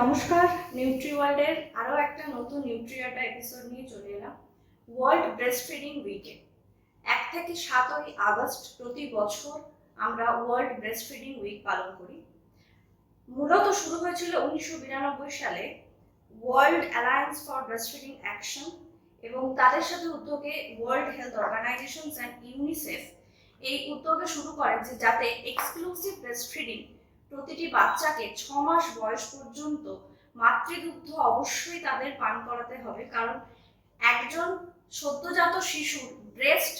নমস্কার নিউট্রি ওয়ার্ল্ডের আরও একটা নতুন নিউট্রিয়াটা এপিসোড নিয়ে চলে এলাম ওয়ার্ল্ড ব্রেস্ট ফিডিং উইকে এক থেকে সাতই আগস্ট প্রতি বছর আমরা ওয়ার্ল্ড ব্রেস্ট ফিডিং উইক পালন করি। মূলত শুরু হয়েছিল উনিশশো বিরানব্বই সালে world alliance for breast feeding action এবং তাদের সাথে উদ্যোগে world health organization and UNICEF এই উদ্যোগে শুরু করে যে যাতে এক্সক্লুসিভ ব্রেস্ট ফিডিং প্রতিটি বাচ্চাকে ছ মাস বয়স পর্যন্ত মাতৃদুগ্ধ অবশ্যই তাদের পান করাতে হবে, কারণ একজন সদ্যজাত শিশুর ব্রেস্ট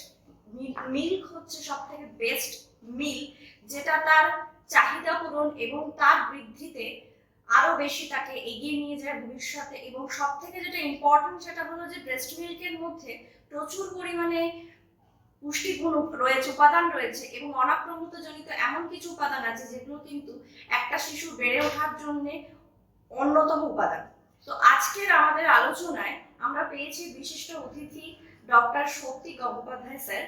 মিল্ক হচ্ছে সব থেকে বেস্ট মিল যেটা তার চাহিদা পূরণ এবং তার বৃদ্ধিতে আরও বেশি তাকে এগিয়ে নিয়ে যায় ভবিষ্যতে। এবং সব থেকে যেটা ইম্পর্টেন্ট সেটা হলো যে ব্রেস্ট মিল্কের মধ্যে প্রচুর পরিমাণে পুষ্টিগুণ রয়েছে উপাদান রয়েছে এবং অনাক্রমিত জনিত এমন কিছু উপাদান আছে যেগুলো কিন্তু একটা শিশু বেড়ে ওঠার জন্য অন্যতম উপাদান। তো আজকের আমাদের আলোচনায় আমরা পেয়েছি বিশিষ্ট অতিথি ডক্টর শক্তি গঙ্গোপাধ্যায় স্যার।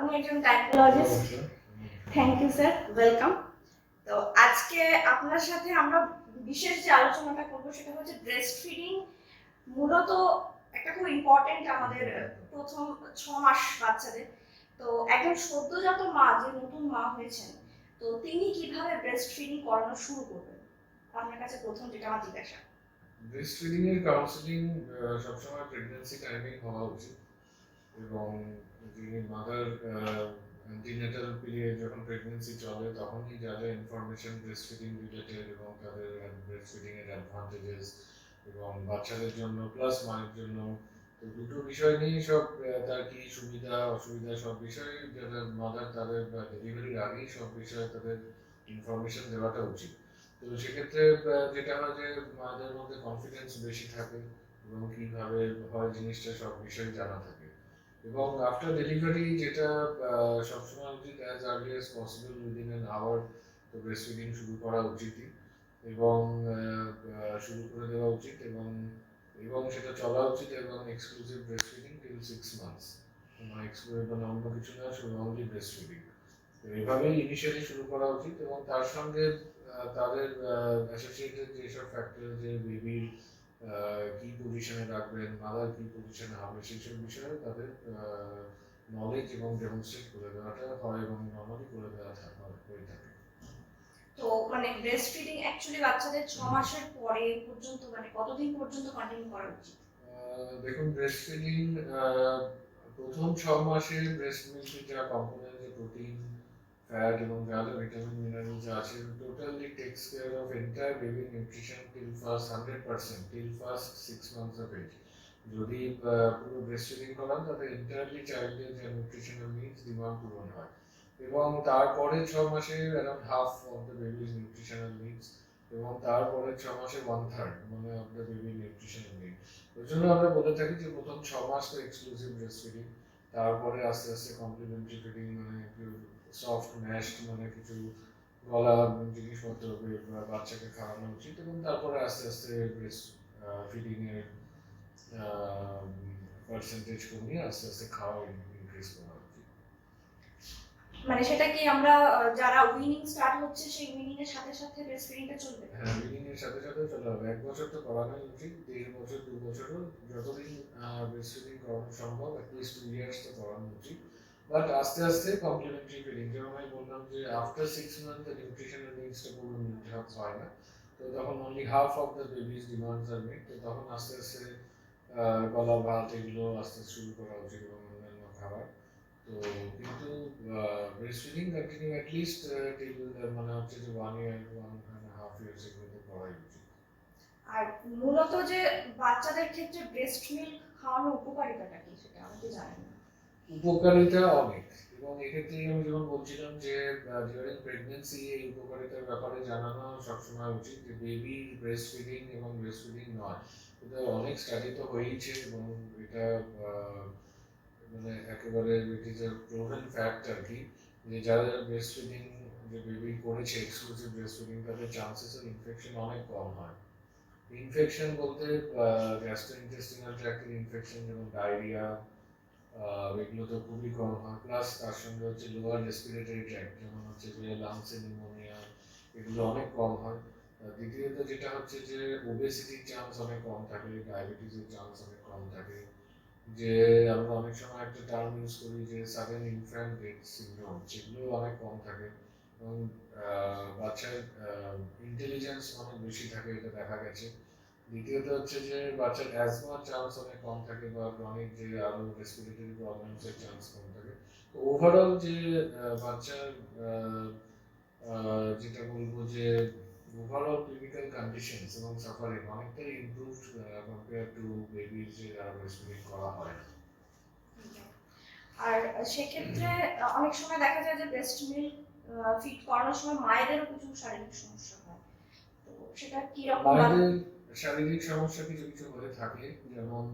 উনি একজন gynaecologist thank you sir welcome তো আজকে আপনার সাথে আমরা বিশেষ যে আলোচনাটা করব সেটা হচ্ছে ব্রেস্ট ফিডিং মূলত একটা খুব ইম্পর্টেন্ট আমাদের প্রথম ছ মাস বাচ্চাদের। তো একজন সদ্যজাত মা যে নতুন মা হয়েছেন, তো তিনি কীভাবে ব্রেস্ট ফিডিং করানো শুরু করবেন? আপনার কাছে প্রথম যেটা আমার জিজ্ঞাসা। ব্রেস্ট ফিডিং এর কাউন্সিলিং সবসময় প্রেগন্যান্সি টাইমিং হওয়া উচিত এবং যিনি মাদার অ্যান্টিনেটাল পিরিয়ড যখন প্রেগন্যান্সি চলে, তখনই যা যা ইনফরমেশন ব্রেস্ট ফিডিং রিলেটেড এবং তাদের ব্রেস্ট ফিডিং এর অ্যাডভান্টেজেস এবং বাচ্চাদের জন্য প্লাস মায়ের জন্য দুটো বিষয় নিয়ে সব তার কি সুবিধা, অসুবিধা সব বিষয়ে যারা মাদার তাদের ডেলিভারির আগেই সব বিষয়ে তাদের ইনফরমেশন দেওয়াটা উচিত। তো সেক্ষেত্রে যেটা হয় যে মাদের মধ্যে কনফিডেন্স বেশি থাকে এবং কীভাবে হয় জিনিসটা সব বিষয়ে জানা থাকে। এবং আফটার ডেলিভারি যেটা সবসময় উচিত as early as possible within an hour তো ব্রেস্ট ফিডিং শুরু করা উচিতই। এবং শুরু করে দেওয়া উচিত এবং এবং সেটা চলা উচিত এবং exclusive breast feeding till six months মানে এক্সক্লুসিভ মানে অন্য কিছু না, শুধু অনলি ব্রেস্ট ফিডিং তো এভাবেই ইনিশিয়ালি শুরু করা উচিত এবং তার সঙ্গে তাদের অ্যাসোসিয়েটেড যেসব ফ্যাক্টর যে বেবির কি পজিশনে রাখবেন মাদার কি পজিশনে হবে সেইসব বিষয়ে তাদের নলেজ এবং ডেমনস্ট্রেট করে দেওয়াটা হয় এবং নর্মালি করে দেওয়া থাকে হয়ে থাকে। তো মানে ব্রেস্ট ফিডিং অ্যাকচুয়ালি বাচ্চাদের ছ মাসের পরে পর্যন্ত মানে কতদিন পর্যন্ত কন্টিনিউ করা উচিত? দেখুন ব্রেস্ট ফিডিং প্রথম ছ মাসে ব্রেস্ট মিল্কের যা কম্পোনেন্ট যে প্রোটিন ফ্যাট এবং যা যা ভিটামিন মিনারেলস আছে totally takes care of entire baby nutrition till first hundred percent till first six months of age যদি পুরো ব্রেস্ট ফিডিং করান তাতে এন্টায়ারলি চাইল্ডের যে নিউট্রিশনাল নিডস ডিমান্ড পূরণ হয়। এবং তারপরে ছ মাসে around half of the babies nutritional needs এবং তারপরে ছ মাসে ওয়ান থার্ড মানে of the baby nutritional need ওই জন্য আমরা বলে থাকি যে প্রথম ছ মাস তো এক্সক্লুসিভ ব্রেস্ট ফিডিং তারপরে আস্তে আস্তে কমপ্লিমেন্টারি ফিডিং মানে একটু সফট ম্যাশড মানে কিছু গলা জিনিসপত্র বাচ্চাকে খাওয়ানো উচিত এবং তারপরে আস্তে আস্তে ব্রেস্ট ফিডিং এর পার্সেন্টেজ কমিয়ে আস্তে আস্তে খাওয়া ইনক্রিজ করা। মানে সেটা কি আমরা যারা উইনিং স্টার্ট হচ্ছে সেই উইনিং এর সাথে সাথে ব্রেস্ট ফিডিংটা চলবে? হ্যাঁ ফিডিং এর সাথে সাথে চলে হবে। এক বছর তো করানোই উচিত, দেড় বছর, দু বছরও যতদিন ব্রেস্ট ফিডিং করানো সম্ভব অ্যাটলিস্ট টু ইয়ার্স তো করানো উচিত। বাট আস্তে আস্তে কমপ্লিমেন্টারি ফিডিং যেমন আমি বললাম যে আফটার সিক্স মান্থ নিউট্রিশনাল নিডসটা পুরো মিট হয় না। তো তখন only half of the babies demands R meet তো তখন আস্তে আস্তে গলা ভাত এগুলো আস্তে শুরু করা উচিত এবং অন্যান্য খাবার। তো কিন্তু breast feeding continue at least till মানে হচ্ছে যে one year one and half years এগুলো করাই উচিত। আর মূলত যে বাচ্চাদের ক্ষেত্রে ব্রেস্ট মিল্ক খাওয়ানোর উপকারিতাটা কি সেটা আমাকে জানেন। না উপকারিতা অনেক। এবং এক্ষেত্রে আমি যেমন বলছিলাম যে ডিউরিং প্রেগনেন্সি এই উপকারিতার ব্যাপারে জানানো সবসময় উচিত যে বেবি ব্রেস্ট ফিডিং এবং ব্রেস্ট ফিডিং নয়। এটা অনেক স্টাডি তো হয়েইছে এবং এটা মানে একেবারে এ প্রোভেন ফ্যাক্ট আর কি, যে যারা যারা ব্রেস্ট ফিডিং যে বেবি করেছে এক্সক্লুসিভ ব্রেস্ট ফিডিং তাদের চান্সেস অফ ইনফেকশন অনেক কম হয়। ইনফেকশন বলতে গ্যাস্ট্রোইন্টেস্টিনাল ট্র্যাক্টের ইনফেকশন যেমন ডায়রিয়া এগুলো তো খুবই কম হয়। প্লাস তার সঙ্গে হচ্ছে লোয়ার রেসপিরেটরি ট্র্যাক্ট যেমন হচ্ছে যে লাংসে নিউমোনিয়া এগুলো অনেক কম হয়। দ্বিতীয়ত যেটা হচ্ছে যে ওবেসিটির চান্স অনেক কম থাকে ডায়াবেটিসের চান্স অনেক কম থাকে। যে আমরা অনেক সময় একটা টার্ম ইউজ করি যে সাডেন ইনফ্যান্ট ডেথ সিনড্রোম সেগুলো অনেক কম থাকে। এবং বাচ্চার ইন্টেলিজেন্স অনেক বেশি থাকে, এটা দেখা গেছে। দ্বিতীয়ত হচ্ছে যে বাচ্চার অ্যাজমার চান্স অনেক কম থাকে বা ক্রনিক যে আরও রেসপিরেটরি প্রবলেমসের চান্স কম থাকে। তো ওভারঅল যে বাচ্চার যেটা বলব যে ওভারঅল ক্লিনিক্যাল কন্ডিশনস এবং সাফারিং অনেকটাই ইমপ্রুভ কম্পেয়ার টু বেবির যে ব্রেস্টফিডিং করা হয়। আর সেক্ষেত্রে অনেক সময় দেখা যায় যে ব্রেস্ট মিল্ক ফিট করানোর সময় মায়েদেরও কিছু শারীরিক সমস্যা হয়। তো সেটা কি রকম মায়েদের শারীরিক সমস্যা কিছু কিছু হয়ে থাকে যেমন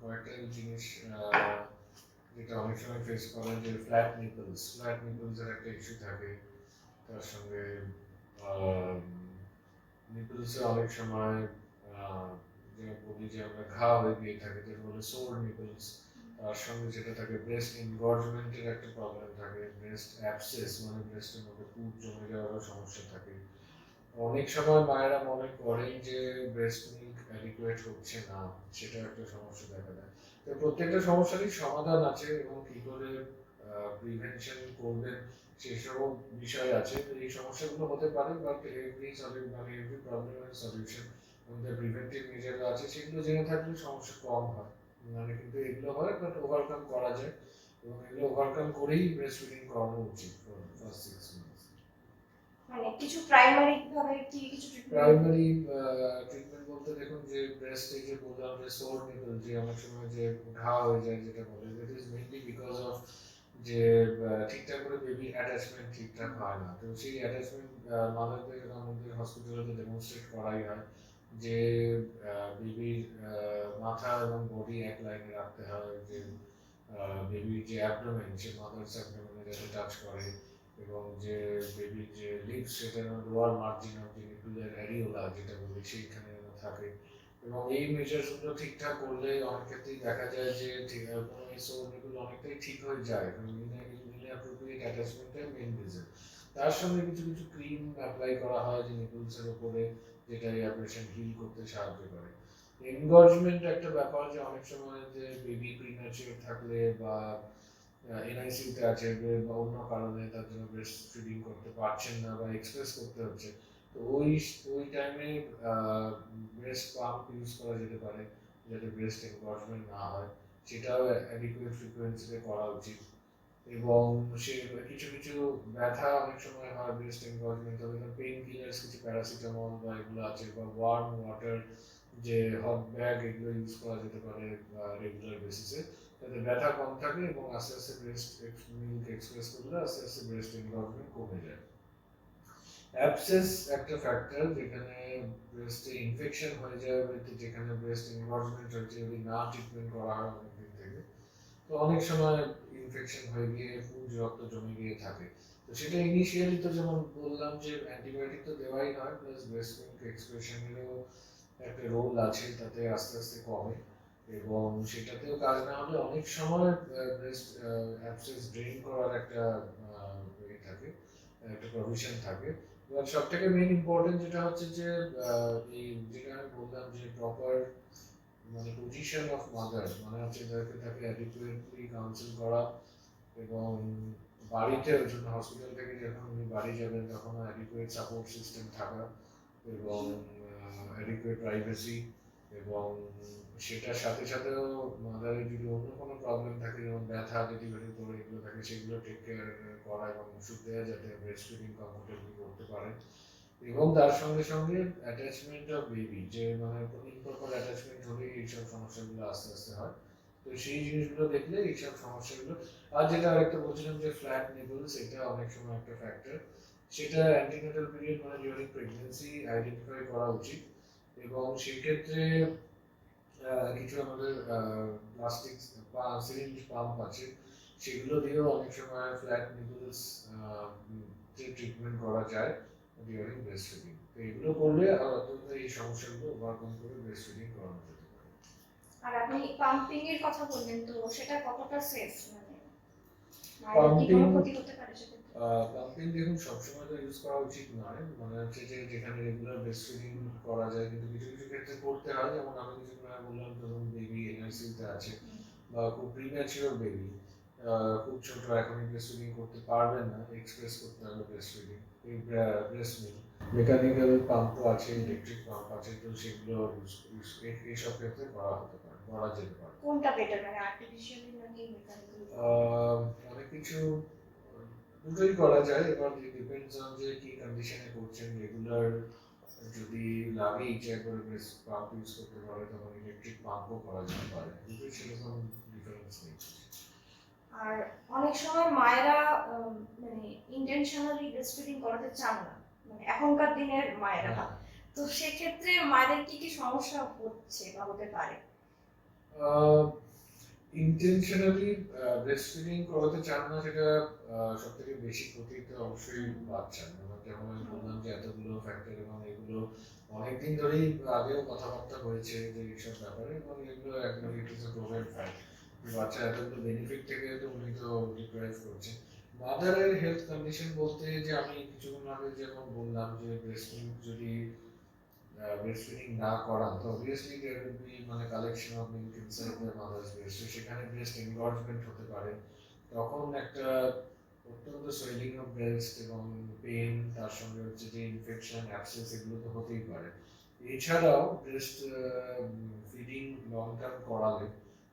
কয়েকটা জিনিস আহ, যেটা অনেক সময় ফেস করেন যে ফ্ল্যাট নিপলস ফ্ল্যাট নিপলস এর একটা ইস্যু থাকে তার সঙ্গে নিপলস অনেক সময় যে বলি যে আমরা ঘা হয়ে গিয়ে থাকে, যেটা বলে সোর নিপলস তার সঙ্গে যেটা থাকে ব্রেস্ট এনগর্জমেন্টের একটা প্রবলেম থাকে ব্রেস্ট অ্যাপসেস মানে ব্রেস্টের মধ্যে পুট জমে যাওয়ারও সমস্যা থাকে। অনেক সময় মায়েরা মনে করেন যে ব্রেস্ট মিল্ক অ্যাডিকুয়েট হচ্ছে না, সেটা একটা সমস্যা দেখা দেয়। তো প্রত্যেকটা সমস্যারই সমাধান আছে এবং কি করে প্রিভেনশন করবেন সেসব বিষয় আছে। তো এই সমস্যাগুলো হতে পারে বাট এভরি মানে এভরি প্রবলেমের সলিউশন আমাদের প্রিভেন্টিভ মেজার আছে। সেগুলো জেনে থাকলে সমস্যা কম হয়। মানে কিন্তু এগুলো হয় বাট ওভারকাম করা যায়। এবং এগুলো ওভারকাম করেই ব্রেস্ট ফিডিং করানো উচিত ফার্স্ট সিক্স মান্থস মানে কিছু প্রাইমারি ভাবে কি কিছু প্রাইমারি ট্রিটমেন্ট বলতে দেখুন যে ব্রেস্ট যে বললাম যে সোর নিপল যে অনেক সময় যে ঘা হয়ে যায় যেটা বলে that is mainly because of যে ঠিকঠাক করে বেবি অ্যাটাচমেন্ট ঠিকঠাক হয় না। তো সেই অ্যাটাচমেন্ট মাদারদের আমাদের হসপিটালে ডেমনস্ট্রেট করাই হয় যে বেবির মাথা এবং বডি এক লাইনে রাখতে হয় যে বেবির যে অ্যাবডোমেন সে মাদার্স অ্যাবডোমেনে যাতে টাচ করে এবং যে বেবির যে লিপস সেটা লোয়ার মার্জিন অফ যে নিপুলের অ্যারিওলা যেটা বলি সেইখানে থাকে। এবং এই মেজার্সগুলো ঠিকঠাক করলে অনেক ক্ষেত্রেই দেখা যায় যে কোনো সোলগুলো অনেকটাই ঠিক হয়ে যায় মেইন রিজন তার সঙ্গে কিছু কিছু ক্রিম অ্যাপ্লাই করা হয় যে নিপুলসের উপরে যেটা এই অপারেশন হিল করতে সাহায্য করে। এনগর্জমেন্ট একটা ব্যাপার যে অনেক সময় যে বেবি প্রিম্যাচিওর থাকলে বা এনআইসিউতে আছে, বা অন্য কারণে তার জন্য ব্রেস্ট ফিডিং করতে পারছেন না বা এক্সপ্রেস করতে হচ্ছে তো ওই ওই টাইমে ব্রেস্ট পাম্প ইউজ করা যেতে পারে, যাতে ব্রেস্ট এনগর্জমেন্ট না হয়। সেটাও অ্যাডিকুয়েট ফ্রিকোয়েন্সিতে করা উচিত। এবং সে, কিছু কিছু ব্যথা অনেক সময় হয় ব্রেস্ট এনগর্জমেন্ট হবে পেইন কিলার্স কিছু প্যারাসিটামল বা এগুলো আছে, বা ওয়ার্ম ওয়াটার যে হট ব্যাগ এগুলো ইউজ করা যেতে পারে রেগুলার বেসিসে যাতে ব্যথা কম থাকে এবং আস্তে আস্তে ব্রেস্ট মিল্ক এক্সপ্রেস করলে আস্তে আস্তে ব্রেস্ট এনগর্জমেন্ট কমে যায়। অ্যাবসেস একটা ফ্যাক্টর যেখানে ব্রেস্টে ইনফেকশন হয়ে যায় যেখানে ব্রেস্ট এনগর্জমেন্ট হচ্ছে যদি না ট্রিটমেন্ট করা হয় অনেকদিন থেকে, তো অনেক সময় ইনফেকশন হয়ে গিয়ে পুজ রক্ত জমে গিয়ে থাকে। তো সেটা ইনিশিয়ালি তো যেমন বললাম যে অ্যান্টিবায়োটিক তো দেওয়াই হয় প্লাস ব্রেস্ট মিল্ক এক্সপ্রেশনেরও একটা রোল আছে, তাতে আস্তে আস্তে কমে, এবং সেটাতেও কাজ না হলে অনেক সময় ব্রেস্ট অ্যাবসেস ড্রেন করার একটা ইয়ে থাকে, একটা প্রভিশন থাকে। সব থেকে মেইন ইম্পর্টেন্ট যেটা হচ্ছে যে যেটা আমি বললাম যে প্রপার মানে পজিশন অফ মাদার মানে হচ্ছে যাকে তাকে অ্যাডিকুয়েটলি কাউন্সিল করা এবং বাড়িতে ওই জন্য হসপিটাল থেকে যখন উনি বাড়ি যাবেন তখন অ্যাডিকুয়েট সাপোর্ট সিস্টেম থাকা এবং অ্যাডিকুয়েট প্রাইভেসি এবং সেটার সাথে সাথেও মাদারের যদি অন্য কোনো প্রবলেম থাকে, যেমন ব্যথা ডেলিভারি করে এগুলো থাকে, সেগুলো টেক কেয়ার করা এবং ওষুধ দেওয়া যাতে ব্রেস্ট ফিডিং কমফোর্টেবলি করতে পারে। এবং তার সঙ্গে সঙ্গে অ্যাটাচমেন্ট অফ বেবি যে মানে ইম্প্রপার অ্যাটাচমেন্ট হলেই এইসব সমস্যাগুলো আস্তে আস্তে হয়। তো সেই জিনিসগুলো দেখলে এইসব সমস্যাগুলো, আর যেটা আরেকটা বলছিলাম যে ফ্ল্যাট নিবলস এটা অনেক সময় একটা ফ্যাক্টর সেটা অ্যান্টিনেটাল পিরিয়ড মানে ডিউরিং প্রেগনেন্সি আইডেন্টিফাই করা উচিত। এবং সেক্ষেত্রে কিছু আমাদের প্লাস্টিক সিরিঞ্জ পাম্প আছে। সেগুলো দিয়েও অনেক সময় ফ্ল্যাট নিবলস ট্রিটমেন্ট করা যায় ডিউরিং ব্রেস্ট ফিডিং তো এগুলো করলে অন্তত এই সমস্যাগুলো ওভারকাম করে ব্রেস্ট ফিডিং করানো যেতে পারে। আর আপনি পাম্পিং এর কথা বললেন তো সেটা কতটা সেফ মানে কোনো Pumping- ক্ষতি হতে পারে সেক্ষেত্রে? পাম্পিং দেখুন সবসময় তো ইউজ করা উচিত নয়। মানে হচ্ছে যে যেখানে রেগুলার ব্রেস্ট ফিডিং করা যায় কিন্তু কিছু কিছু ক্ষেত্রে করতে হয়। যেমন আমি কিছুক্ষণ আগে বললাম ধরুন বেবি এনআইসিউতে আছে বা খুব প্রিম্যাচিওর বেবি খুব ছোট এখনই ব্রেস্ট ফিডিং করতে পারবেন না। এক্সপ্রেস করতে হবে ব্রেস্ট ফিডিং এই ব্রেস্ট মিল্ক মেকানিক্যাল পাম্পও আছে ইলেকট্রিক পাম্প আছে তো সেগুলো ইউজ এইসব ক্ষেত্রে করা হতে পারে করা যেতে পারে। কোনটা বেটার মানে আর্টিফিশিয়ালি নাকি মেকানিক্যালি অনেক কিছু দুটোই করা যায় এবার ডিপেন্ডস অন যে কি কন্ডিশনে করছেন রেগুলার যদি লাগে ইচ্ছা করে বেশ পাম্প ইউজ করতে পারে তখন ইলেকট্রিক পাম্পও করা যেতে পারে। দুটোই সেরকম ডিফারেন্স নেই। আর অনেক সময় মায়েরা মানে ইন্টেনশনালি ব্রেস্ট ফিডিং করাতে চান না। মানে এখনকার দিনের মায়েরা। হ্যাঁ। তো সেক্ষেত্রে মায়েদের কি কি সমস্যা হচ্ছে বা হতে পারে? ইন্টেনশনালি ব্রেস্ট ফিডিং করাতে চান না, সেটা সব থেকে বেশি ক্ষতি তো অবশ্যই বাচ্চা। মানে যেমন আমি বললাম যে এতগুলো ফ্যাক্টর এবং এগুলো অনেকদিন ধরেই আগেও কথাবার্তা হয়েছে যে এইসব ব্যাপারে, এবং এগুলো একদম ইট ফ্যাক্ট বাচ্চা এতগুলো বেনিফিট থেকে তো উনি তো ডিপ্রাইভ করছে। মাদারের হেলথ কন্ডিশন বলতে যে আমি কিছুক্ষণ আগে যেমন বললাম যে ব্রেস্ট মিল্ক যদি ব্রেস্ট ফিডিং না করান। তো অবভিয়াসলি দেয়ার উইল বি মানে collection of milk inside the mother's breast সেখানে ব্রেস্ট এনগর্জমেন্ট হতে পারে। তখন একটা অত্যন্ত সোয়েলিং অফ ব্রেস্ট এবং পেন তার সঙ্গে হচ্ছে যে ইনফেকশন অ্যাবসেস এগুলো তো হতেই পারে। এছাড়াও ব্রেস্ট ফিডিং লং টার্ম করালে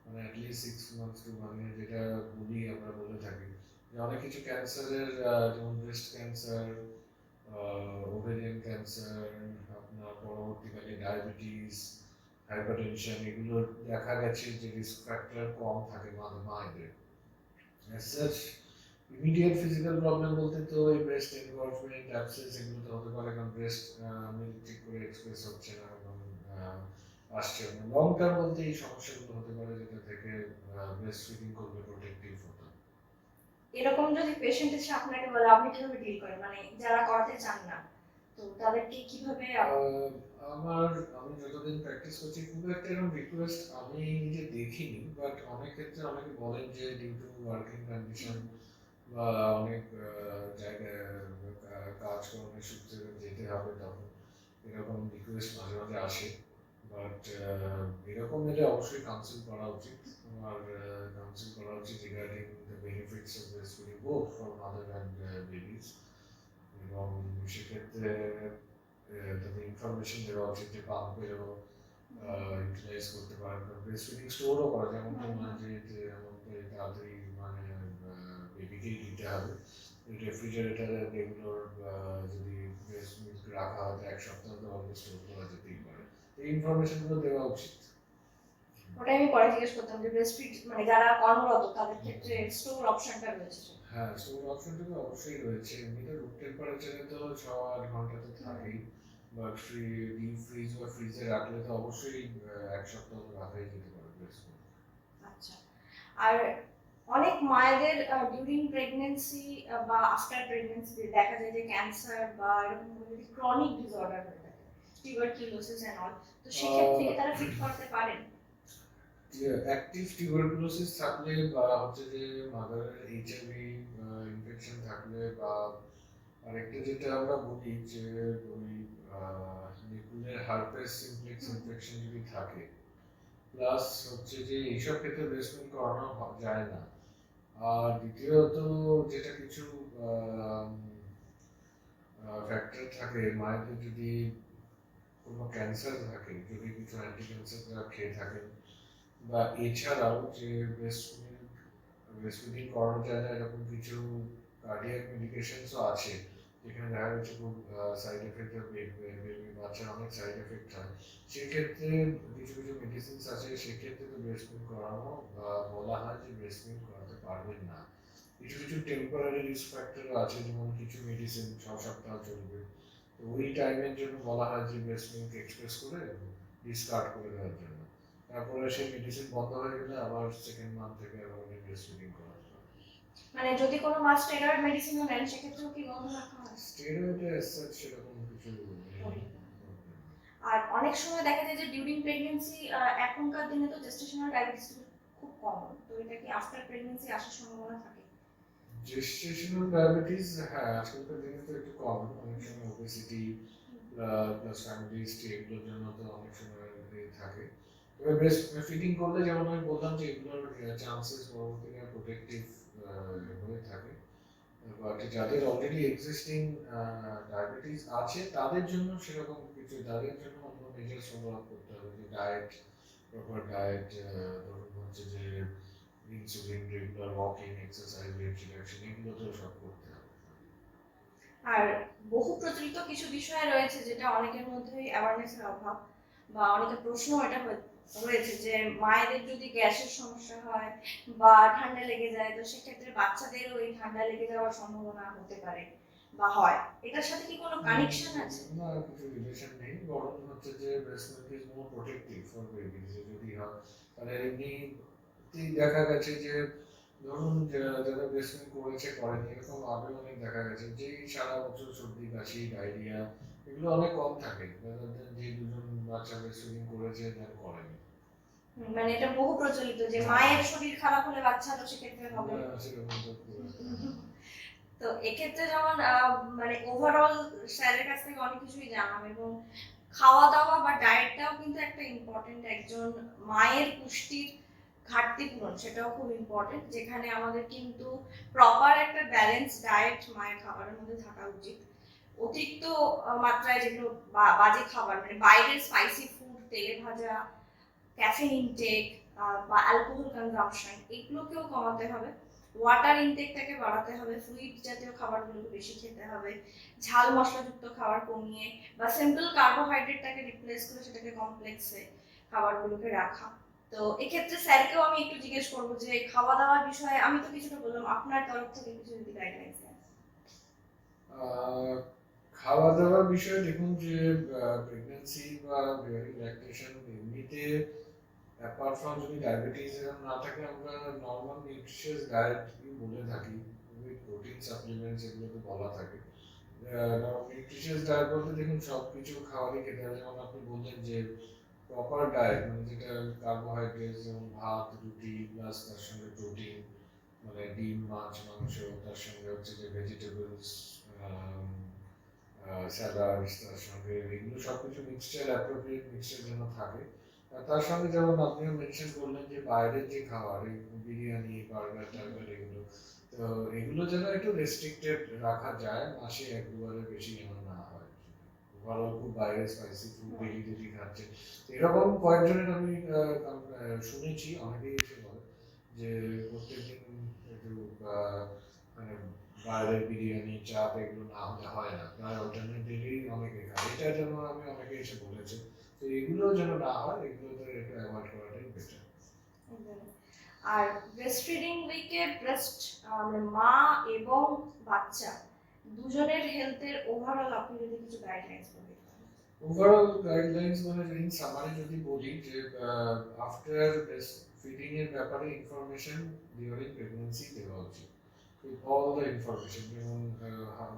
মানে at least six months to one year যেটা বলি আমরা বলে থাকি, যে অনেক কিছু ক্যান্সারের যেমন ব্রেস্ট ক্যান্সার ওভেরিয়ান ক্যান্সার পরবর্তীকালে ডায়াবেটিস হাইপারটেনশন এগুলো দেখা গেছে যে রিস্ক ফ্যাক্টর কম থাকে মাদের মায়েদের সাচ ইমিডিয়েট ফিজিক্যাল প্রবলেম বলতে তো এই ব্রেস্ট এনগর্জমেন্ট অ্যাবসেস এগুলো তো হতে পারে, কারণ ব্রেস্ট মিল্ক ঠিক করে এক্সপ্রেস হচ্ছে না, এবং আসছে লং টার্ম বলতে এই সমস্যাগুলো হতে পারে, যেটা থেকে ব্রেস্ট ফিডিং করলে প্রোটেক্টিভ হতো এরকম যদি পেশেন্ট এসে আপনাকে বলে, আপনি কীভাবে ডিল করেন? মানে যারা করাতে চান না। তো তাদেরকে কীভাবে আমার আমি যতদিন প্র্যাকটিস করছি খুব একটা এরকম রিকোয়েস্ট আমি নিজে দেখিনি বাট অনেক ক্ষেত্রে অনেকে বলেন যে ডিউ টু ওয়ার্কিং কন্ডিশন বা অনেক জায়গায় কাজকর্মের সূত্রে যেতে হবে তখন এরকম রিকোয়েস্ট মাঝে মাঝে আসে বাট এরকম এলে অবশ্যই কাউন্সিল করা উচিত। আর কাউন্সিল করা উচিত regarding the benefits of feeding both for mother and babies সেক্ষেত্রে আহ, তাদের ইনফরমেশন দেওয়া উচিত যে পাম্পেরও ইউটিলাইজ করতে পারেন। ব্রেস্ট ফিডিং স্টোরও করা যেমন তো না যে যে এমন করে তাড়াতাড়ি মানে বেবিকেই দিতে হবে। রেফ্রিজারেটারে রেগুলার যদি ব্রেস্ট মিল্ক রাখা হয় তো এক সপ্তাহ তো অলরেডি স্টোর করা যেতেই পারে। এই ইনফরমেশনগুলো দেওয়া উচিত। ওটাই আমি পরে জিজ্ঞেস করতাম যে ব্রেস্ট ফিড মানে যারা কর্মরত তাদের ক্ষেত্রে স্টোর অপশনটা রয়েছে। হ্যাঁ। স্টোর অপশনটা তো অবশ্যই রয়েছে। এমনিতে রুম টেম্পারেচারে তো ছ আট ঘণ্টা তো থাকেই। বাট ফ্রি ডিপ ফ্রিজ বা ফ্রিজে রাখলে তো অবশ্যই এক সপ্তাহ তো রাখাই যেতে পারে ব্রেস্ট আচ্ছা। আর অনেক মায়েদের ডিউরিং প্রেগনেন্সি বা আফটার প্রেগনেন্সি দেখা যায় যে ক্যান্সার বা এরকম কোনো যদি ক্রনিক ডিসঅর্ডার হয়ে থাকে টিউবারকিউলোসিস এন্ড অল তো সেক্ষেত্রে কি তারা ফিট করতে পারেন? অ্যাক্টিভ টিউবারকুলোসিস থাকলে বা হচ্ছে যে মাদারের এইচআইভি ইনফেকশন থাকলে বা আরেকটা যেটা আমরা বলি যে ওই নিপুণের হার্পেস সিমপ্লেক্স ইনফেকশন যদি থাকে প্লাস হচ্ছে যে এইসব ক্ষেত্রে ব্রেসমেন্ট করানো যায় না। আর দ্বিতীয়ত যেটা কিছু ফ্যাক্টর থাকে, মায়েদের যদি কোনো ক্যান্সার থাকে, যদি কিছু অ্যান্টি ক্যান্সার খেয়ে থাকেন, বা এছাড়াও যে ব্রেস্ট ব্রেস্ট করানো যায় না, এরকম কিছু কার্ডিয়াক মেডিকেশনসও আছে। যেখানে দেখা খুব সাইড বাচ্চার অনেক সাইড এফেক্ট হয়। সেক্ষেত্রে কিছু কিছু মেডিসিনস আছে, সেক্ষেত্রে তো করানো বলা হয় যে করাতে পারবেন না। কিছু কিছু টেম্পোরারি রিস্ক আছে, যেমন কিছু মেডিসিন ছ সপ্তাহ চলবে। তো ওই টাইমের জন্য বলা হয় যে ব্রেস্ট এক্সপ্রেস করে ডিসকার্ড করে দেওয়ার জন্য। তারপরে সেই মেডিসিন বন্ধ হয়ে গেলে আবার সেকেন্ড মান্থ থেকে আবার মানে যদি কোনো মা স্টেরয়েড মেডিসিনও নেন সেক্ষেত্রেও কি বন্ধ রাখা হয়? স্টেরয়েডে সাচ সেরকম কিছু। আর অনেক সময় দেখা যায় যে ডিউরিং প্রেগনেন্সি এখনকার দিনে তো জেস্টেশনাল ডায়াবেটিস খুব কমন তো এটা কি আফটার প্রেগনেন্সি আসার সম্ভাবনা থাকে? জেস্টেশনাল ডায়াবেটিস হ্যাঁ আজকালকার দিনে তো একটু কম। অনেক সময় ওবেসিটি প্লাস ফ্যামিলি হিস্ট্রি এগুলোর জন্য তো অনেক সময় থাকে। তবে ব্রেস্ট ফিডিং করলে যেমন আমি বললাম যে এগুলোর চান্সেস পরবর্তীকালে প্রোটেক্টিভ হয়ে থাকে। যাদের অলরেডি এক্সিস্টিং ডায়াবেটিস আছে, তাদের জন্য সেরকম কিছু, তাদের জন্য অন্য মেজার করতে হবে। যে ডায়েট প্রপার ডায়েট ধরুন হচ্ছে যে insulin regular walking exercise weight এগুলো তো সব করতে হবে। আর বহু প্রচলিত কিছু বিষয় রয়েছে যেটা অনেকের মধ্যেই অ্যাওয়ারনেসের অভাব বা অনেকের প্রশ্ন এটা রয়েছে যে মায়েদের যদি গ্যাসের সমস্যা হয় বা ঠান্ডা লেগে যায় তো সেক্ষেত্রে বাচ্চাদেরও এই ঠান্ডা লেগে যাওয়ার সম্ভাবনা হতে পারে বা হয়। এটার সাথে কি কোনো কানেকশন আছে? না কিছু রিলেশন নেই। বরং হচ্ছে যে breast milk is more protective for babies যদি হয়। তাহলে এমনি দেখা গেছে যে ধরুন যারা ব্রেস্ট মিল্ক করেছে করেনি এরকম আগে অনেক দেখা গেছে যে সারা বছর সর্দি কাশি ডায়রিয়া এগুলো অনেক কম থাকে। যে দুজন বাচ্চা ফিডিং করেছে তার করেনি মানে এটা বহু প্রচলিত যে মায়ের শরীর খারাপ হলে বাচ্চারও সেক্ষেত্রে হবে। তো একটা- তো এক্ষেত্রে যেমন মানে ওভারঅল স্যারের কাছ থেকে অনেক কিছুই জানলাম এবং খাওয়া দাওয়া বা ডায়েটটাও কিন্তু একটা ইম্পর্টেন্ট একজন মায়ের পুষ্টির ঘাটতি পূরণ সেটাও খুব ইম্পর্টেন্ট যেখানে আমাদের কিন্তু প্রপার একটা ব্যালেন্স ডায়েট মায়ের খাবারের মধ্যে থাকা উচিত। অতিরিক্ত মাত্রায় যেগুলো বাজে খাবার মানে বাইরের স্পাইসি ফুড তেলে ভাজা ক্যাফেন ইনটেক বা অ্যালকোহল কনজাম্পশন এগুলোকেও কমাতে হবে। ওয়াটার ইনটেকটাকে বাড়াতে হবে ফ্লুইড জাতীয় খাবারগুলোকে বেশি খেতে হবে, ঝাল মশলাযুক্ত খাবার কমিয়ে বা সিম্পল কার্বোহাইড্রেটটাকে রিপ্লেস করে সেটাকে কমপ্লেক্সে খাবারগুলোকে রাখা। তো এক্ষেত্রে স্যারকেও আমি একটু জিজ্ঞেস করব যে খাওয়া দাওয়ার বিষয়ে আমি তো কিছুটা বললাম, আপনার তরফ থেকে কিছু যদি গাইডলাইন্স দেন আহ, খাওয়া দাওয়ার বিষয়ে দেখুন যে প্রেগনেন্সি বা বেয়ারিং ল্যাকটেশন এমনিতে অ্যাপার্ট ফ্রম যদি ডায়াবেটিস এরকম না থাকে, আমরা নর্মাল নিউট্রিশিয়াস ডায়েট বলে থাকি। উইথ প্রোটিন সাপ্লিমেন্টস এগুলো তো বলা থাকে। নিউট্রিশিয়াস ডায়েট বলতে দেখুন সব কিছু খাবারই খেতে হবে যেমন আপনি বললেন যে প্রপার ডায়েট মানে যেটা কার্বোহাইড্রেট যেমন ভাত, রুটি প্লাস তার সঙ্গে প্রোটিন মানে ডিম, মাছ, মাংস, তার সঙ্গে হচ্ছে যে ভেজিটেবলস স্যালাডস তার সঙ্গে এগুলো সব কিছু মিক্সচার অ্যাপ্রোপ্রিয়েট মিক্সচার যেন থাকে। তার সঙ্গে যেমন আপনিও মেনশন করলেন যে বাইরের যে খাবার বিরিয়ানি বার্গার টার্গার এগুলো, তো এগুলো যেন একটু রেস্ট্রিক্টেড রাখা যায়, মাসে এক দুবারের বেশি যেন না হয়। ভালো খুব বাইরে স্পাইসি ফুড ডেলি ডেলি খাচ্ছে। এরকম কয়েকজনের আমি শুনেছি, অনেকেই এসে বলে যে প্রত্যেকদিন একটু মানে বাইরের বিরিয়ানি চাপ এগুলো না হলে হয় না। প্রায় অল্টারনেটিভলি অনেকে খায়। এটা যেন আমি অনেকে এসে বলেছে তো এগুলো যেন না হয় এগুলো তো একটু অ্যাভয়েড করাটাই বেটার আর ব্রেস্ট ফিডিং উইকে ব্রেস্ট মা এবং বাচ্চা দুজনের হেলথের ওভারঅল আপনি যদি কিছু গাইডলাইন্স বলেন। ওভারঅল গাইডলাইন্স মানে ইন সামারি যদি বলি যে আফটার ব্রেস্ট ফিডিং এর ব্যাপারে ইনফরমেশন ডিউরিং প্রেগন্যান্সি দেওয়া উচিত। অল দ্য ইনফরমেশন যেমন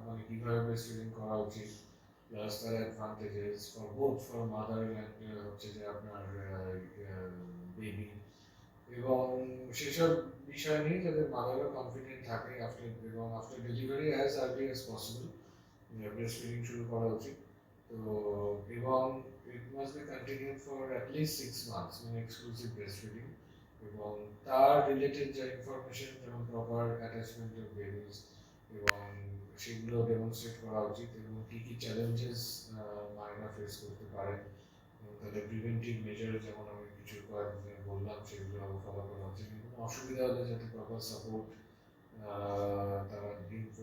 মানে কীভাবে ব্রেস্ট ফিডিং করা উচিত প্লাস তার advantages for both for mother হচ্ছে যে আপনার বেবি এবং সেসব বিষয় নিয়ে যাতে মাদারও কনফিডেন্ট থাকে আফটার এবং after delivery as early as possible breast feeding শুরু করা উচিত। তো, এবং it must be continue for at least six months মানে এক্সক্লুসিভ ব্রেস্ট ফিডিং এবং তার রিলেটেড যে ইনফরমেশন যেমন প্রপার অ্যাটাচমেন্ট অফ বেবিজ এবং সেগুলো ডেমনস্ট্রেট করা উচিত এবং কী কী চ্যালেঞ্জেস মায়েরা ফেস করতে পারে। এবং তাদের প্রিভেন্টিভ মেজার যেমন আমি কিছু কয়েকদিন বললাম, সেগুলো ফলো করা উচিত। এবং অসুবিধা হলে যাতে প্রপার সাপোর্ট তারা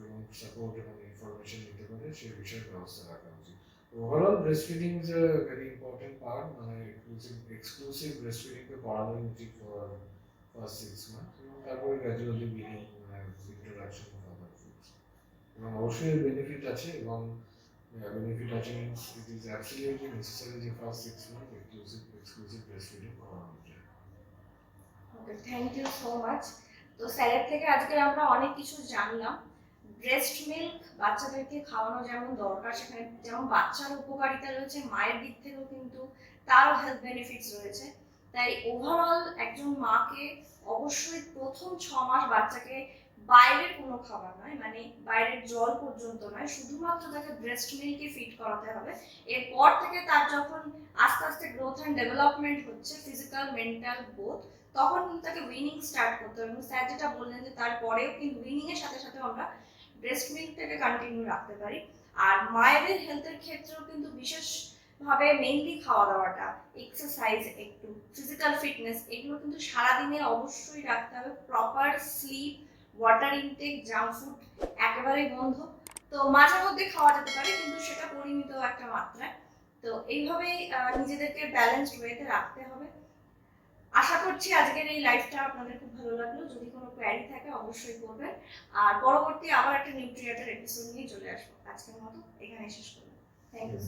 এবং সাপোর্ট এবং ইনফরমেশন নিতে পারে সেই বিষয়ে ব্যবস্থা রাখা উচিত। Overall breast feeding is a very important part মানে এক্সক্লুসিভ এক্সক্লুসিভ ব্রেস্ট ফিডিংকে পড়ানোই উচিত ফর ফার্স্ট সিক্স মান্থ এবং তারপরে gradually begin introduction of other foods এবং অবশ্যই বেনিফিট আছে এবং বেনিফিট আছে means it is absolutely necessary যে first six month exclusive exclusive breast feeding করানো যায় okay thank you so much তো স্যারের থেকে আজকে আমরা অনেক কিছু জানলাম। ব্রেস্ট মিল্ক বাচ্চাদেরকে খাওয়ানো যেমন দরকার, সেখানে যেমন বাচ্চার উপকারিতা রয়েছে, মায়ের দিক থেকেও কিন্তু তারও হেলথ বেনিফিটস রয়েছে। তাই ওভারঅল একজন মাকে অবশ্যই প্রথম ছ মাস বাচ্চাকে বাইরের কোনো খাবার নয় মানে বাইরের জল পর্যন্ত নয়, শুধুমাত্র তাকে ব্রেস্ট মিল্কে ফিট করাতে হবে। এরপর থেকে তার যখন আস্তে আস্তে গ্রোথ অ্যান্ড ডেভেলপমেন্ট হচ্ছে ফিজিক্যাল মেন্টাল বোথ তখন কিন্তু তাকে উইনিং স্টার্ট করতে হবে। এবং স্যার যেটা বললেন যে তারপরেও কিন্তু উইনিং এর সাথে সাথে আমরা ব্রেস্ট মিল্কটাকে কন্টিনিউ রাখতে পারি। আর মায়েদের হেলথের ক্ষেত্রেও কিন্তু বিশেষভাবে মেইনলি খাওয়া দাওয়াটা এক্সারসাইজ একটু ফিজিক্যাল ফিটনেস এগুলো কিন্তু সারাদিনে অবশ্যই রাখতে হবে। Proper sleep water intake junk food একেবারেই বন্ধ। তো মাঝে মধ্যে খাওয়া যেতে পারে, কিন্তু সেটা পরিমিত একটা মাত্রায়। তো এইভাবেই নিজেদেরকে ব্যালেন্সড ওয়েতে রাখতে হবে। আশা করছি আজকের এই লাইফটা আপনাদের খুব ভালো লাগল। যদি কোনো কোয়ারি থাকে, অবশ্যই করবেন। আর পরবর্তী আবার একটা নিউট্রিয়াটার এপিসোড নিয়ে চলে আসব। আজকের মতো এখানে শেষ করব থ্যাংক ইউ